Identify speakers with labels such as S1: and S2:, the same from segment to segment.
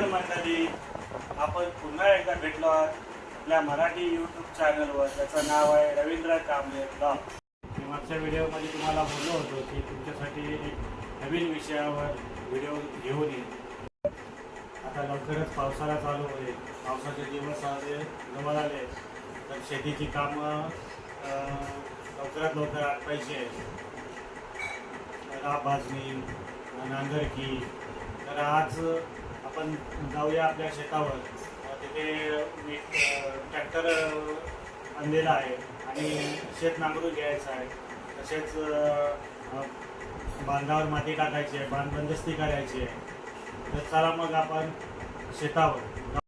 S1: मंडळी. आपण पुन्हा एकदा भेटलो आहोत आपल्या मराठी यूट्यूब चॅनलवर त्याचं नाव आहे रवींद्र कांबळे ब्लॉग मी मागच्या व्हिडिओमध्ये तुम्हाला बोललो होतो की तुमच्यासाठी एक नवीन विषयावर व्हिडिओ घेऊन येईल. आता लवकरच पावसाळा चालू होईल. पावसाचे दिवस आले जवळ आले. तर शेतीची कामं लवकरात लवकर आटवायची आहेत. राब भाजणी नांगरकी. तर आज आपण जाऊया आपल्या शेतावर. तिथे मी ट्रॅक्टर आणलेला आहे आणि शेत नांगरून घ्यायचं आहे. तसेच बांधावर माती टाकायची आहे बांध बंदस्ती करायची आहे. तर चला मग आपण शेतावर.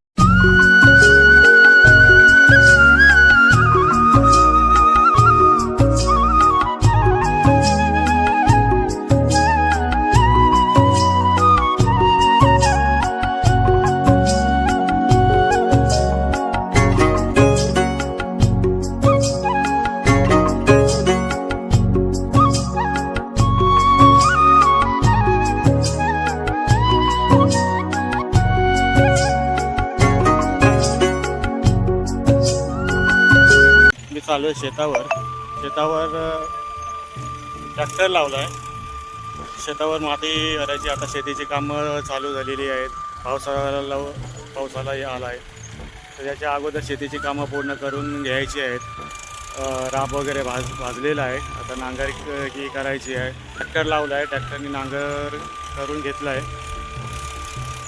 S1: चालू आहे शेतावर. शेतावर ट्रॅक्टर लावला आहे शेतावर माती करायची आता शेतीची कामं चालू झालेली आहेत. पावसाळा लव पावसालाही आला आहे. तर त्याच्या अगोदर शेतीची कामं पूर्ण करून घ्यायची आहेत. राब वगैरे भाज भाजलेला आहे. आता नांगर की करायची आहे. ट्रॅक्टर लावला आहे ट्रॅक्टरने नांगर करून घेतला आहे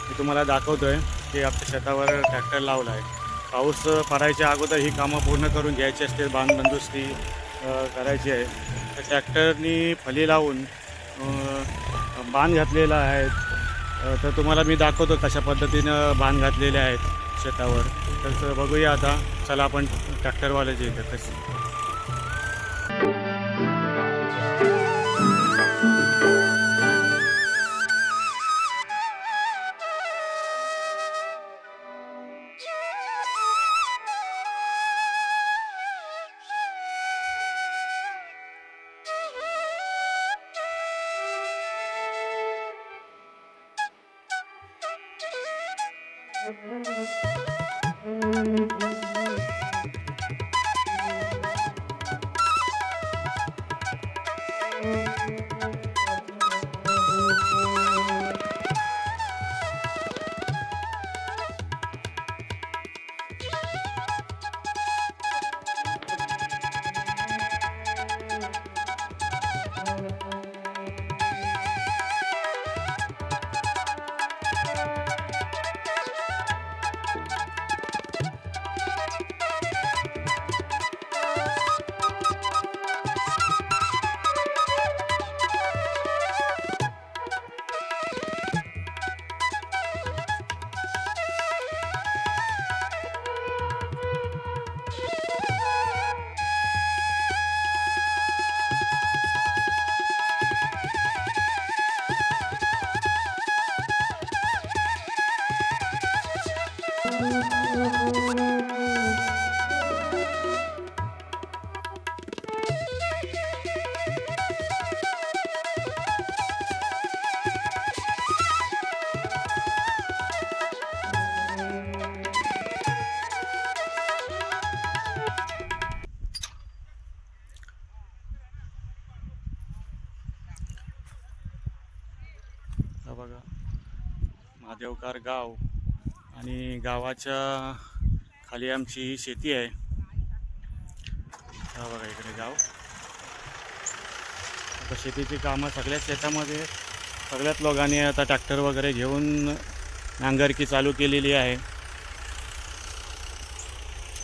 S1: मी तुम्हाला दाखवतो आहे की आपल्या शेतावर ट्रॅक्टर लावला आहे पाऊस पडायच्या अगोदर ही कामं पूर्ण करून घ्यायची असते बांधबंदुस्ती करायची आहे. तर ट्रॅक्टरनी फली लावून बांध घातलेला आहे. तर तुम्हाला मी दाखवतो कशा पद्धतीनं बांध घातलेले आहेत शेतावर. तर बघूया आता चला आपण ट्रॅक्टरवाल्याचे इथं कसं हा बघा. महादेवकार गाव. आणि गावाच्या खाली आमची ही शेती आहे. हा बघा इकडे गाव. आता शेतीची कामं सगळ्याच शेतामध्ये सगळ्याच लोकांनी आता ट्रॅक्टर वगैरे घेऊन नांगरकी चालू केलेली आहे.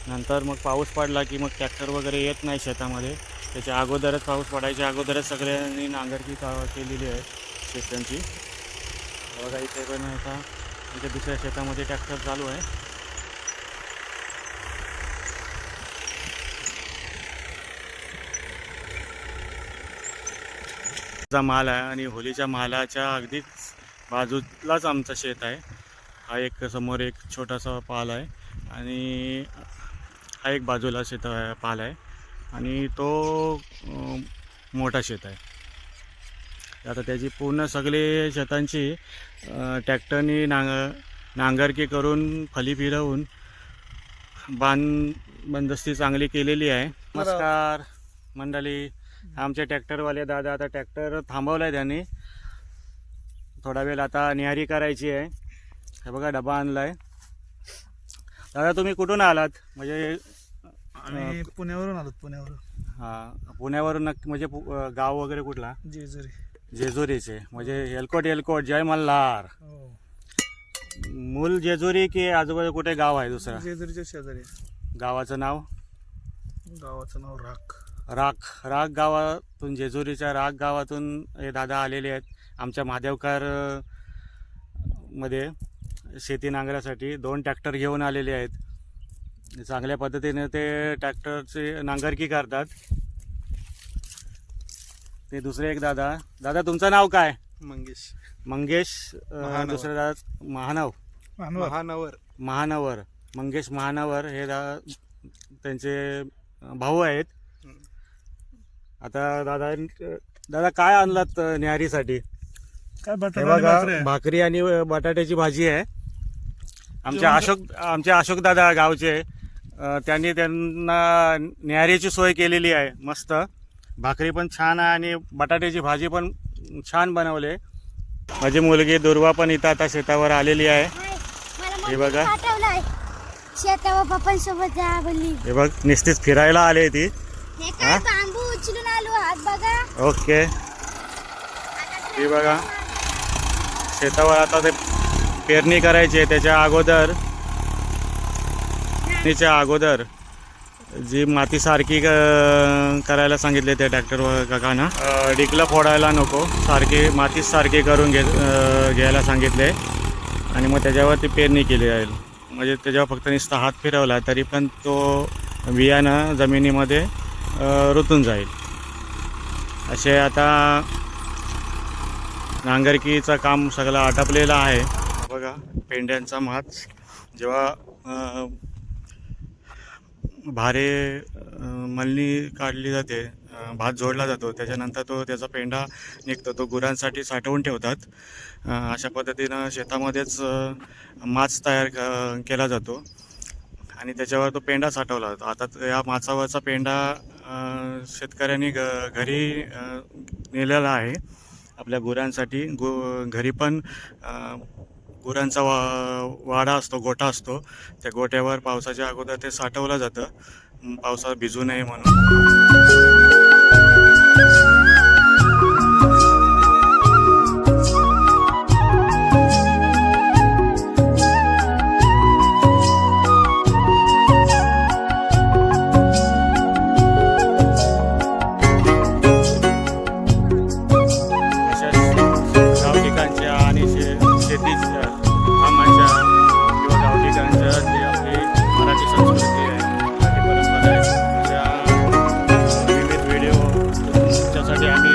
S1: नंतर मग पाऊस पडला की मग ट्रॅक्टर वगैरे येत नाही शेतामध्ये. त्याच्या अगोदरच पाऊस पडायच्या अगोदरच सगळ्यांनी नांगरकी का केलेली आहे शेतांची बघा इथे पण आता. इथे दुसऱ्या शेतामध्ये ट्रॅक्टर चालू आहे. चा माल आहे आणि होलीच्या मालाच्या अगदीच बाजूलाच आमचं शेत आहे. हा एक समोर एक छोटासा पाल आहे आणि हा एक बाजूला शेत पाल आहे. आणि तो मोठा शेत आहे. आता त्याची पूर्ण सगळे शेतांची ट्रॅक्टरनी नांग नांगरकी करून फली फिरवून बांध बंदस्ती चांगली केलेली आहे. नमस्कार मंडळी. आमचे ट्रॅक्टरवाले दादा आता ट्रॅक्टर थांबवला आहे त्यांनी. थोडा वेळ आता निहारी करायची आहे. हे बघा डबा आणलाय. दादा तुम्ही कुठून आलात? म्हणजे
S2: आम्ही पुण्यावरून आलो पुण्यावरून.
S1: हा पुण्यावरून नक्की म्हणजे गाव वगैरे कुठला?
S2: जेजुरी.
S1: जेजुरीचे. म्हणजे एलकोट एलकोट जय मल्हार.
S2: हो.
S1: मूल जेजुरी की आजूबाजू कुठे गाव आहे दुसरं?
S2: जेजुरीच्या शेजारी.
S1: गावाचं नाव?
S2: गावाचं नाव राख.
S1: राख. राख गावातून जेजुरीच्या राख गावातून हे दादा आलेले आहेत. आमच्या महादेवकरमध्ये शेती नांगरासाठी दोन ट्रॅक्टर घेऊन आलेले आहेत. चांगल्या पद्धतीने ते ट्रॅक्टरची नांगरकी करतात. ते दुसरे एक दादा. दादा तुमचं नाव काय?
S2: मंगेश.
S1: मंगेश अं,
S2: महानवर.
S1: दुसरे दादा महानव.
S2: महानवर.
S1: महानवर. मंगेश महानवर हे दा त्यांचे भाऊ आहेत. आता दादा दादा काय आणलात अं, न्याहारीसाठी?
S2: काय
S1: हे
S2: बटाटा
S1: बघा
S2: भाकरी?
S1: आणि अं, बटाट्याची भाजी आहे. आमचे अशोक आमचे अशोक दादा गावचे. अं, त्यांनी त्यांना न्याहारीची सोय केलेली आहे. मस्त. भाकरी पण छान आहे आणि बटाट्याची भाजी पण छान बनवले माझी मुलगी दुर्वा पण इथं आता शेतावर आलेली आहे. हे बघा.
S3: शेतावर पप्पांसोबत जा बोलली.
S1: हे बघ निस्तीच फिरायला आले ती.
S3: हे
S1: हा?
S3: काय बांबू उचलून आलो हात बघा.
S1: ओके. हे बघा. शेतावर आता ते पेरणी करायची आहे त्याच्या अगोदर. पेरणीच्या अगोदर. जी माती सारखी क- करायला सांगितले त्या ट्रॅक्टर काकांना. डिकलं फोडायला नको. सारखी मातीच सारखी करून घे घ्यायला सांगितले. आणि मग त्याच्यावर ती पेरणी केली जाईल म्हणजे त्याच्यावर फक्त नुसता हात फिरवला तरी पण तो बियाणं जमिनीमध्ये रुतून जाईल. असे आता नांगरकीचं काम सगळं आटपलेलं आहे. बघा पेंड्यांचा माच जेव्हा भारे मलनी काढली जाते भात जोडला जातो त्याच्यानंतर तो त्याचा पेंडा निघतो तो गुरांसाठी साठवून ठेवतात. अशा पद्धतीनं शेतामध्येच माच तयार क- केला जातो आणि त्याच्यावर तो पेंडा साठवला जातो. आता या माचावरचा पेंडा शेतकऱ्यांनी ग घरी नेलेला आहे. आपल्या गुरांसाठी गु घरी पण गुरांचा वा वाडा असतो गोठा असतो. त्या गोठ्यावर पावसाच्या अगोदर ते साठवलं जातं. पावसात भिजू नये म्हणून. Saja.